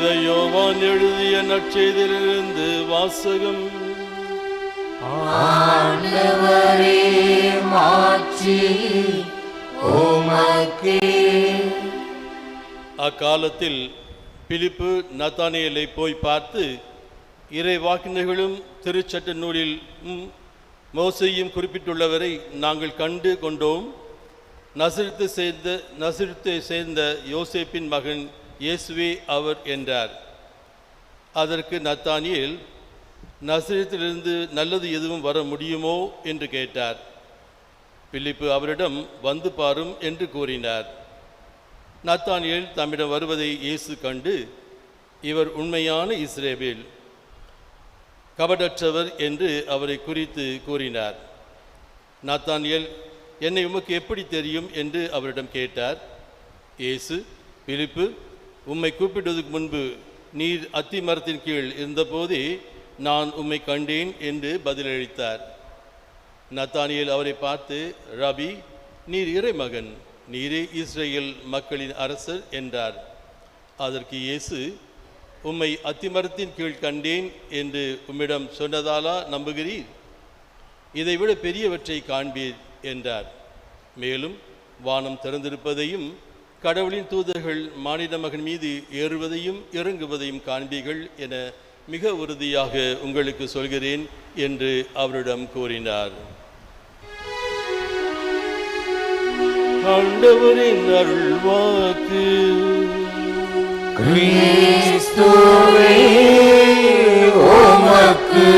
புனித யோவான் எழுதிய நற்செய்தியிலிருந்து வாசகம். அக்காலத்தில் பிலிப்பு நத்தானியலை போய் பார்த்து இறை வாக்கினர்களும் திருச்சட்ட நூலில் மோசையும் குறிப்பிட்டுள்ளவரை நாங்கள் கண்டு கொண்டோம். நசிரித்து சேர்ந்த நசிரித்தை சேர்ந்த யோசேப்பின் மகன் இயேசுவே அவர் என்றார். அதற்கு நத்தானியில் நசிரத்திலிருந்து நல்லது எதுவும் வர முடியுமோ? என்று கேட்டார். பிலிப்பு அவரிடம் வந்து பாரும் என்று கூறினார். நத்தானியல் தம்மிடம் வருவதை இயேசு கண்டு இவர் உண்மையான இஸ்ரேபில் கபடற்றவர் என்று அவரை குறித்து கூறினார். நாத்தானியேல் என்னை உமக்கு எப்படி தெரியும்? என்று அவரிடம் கேட்டார். இயேசு பிலிப்பு உம்மை கூப்பிடுவதற்கு முன்பு நீர் அத்தி மரத்தின் கீழ் இருந்தபோதே நான் உம்மை கண்டேன் என்று பதிலளித்தார். நத்தானியில் அவரை பார்த்து ரபி நீர் இறைமகன் நீரே இஸ்ரேல் மக்களின் அரசர் என்றார். அதற்கு இயேசு உம்மை அத்திமரத்தின் கீழ் கண்டேன் என்று உம்மிடம் சொன்னதாலா நம்புகிறீர்? இதைவிட பெரியவற்றை காண்பீர் என்றார். மேலும் வானம் திறந்திருப்பதையும் கடவுளின் தூதர்கள் மானிட மகன் மீது ஏறுவதையும் இறங்குவதையும் காண்பீர்கள் என மிக உறுதியாக உங்களுக்கு சொல்கிறேன் என்று அவரிடம் கூறினார். ஆண்டவரின் அருள்வாக்கு. கிறிஸ்துவே உமக்கு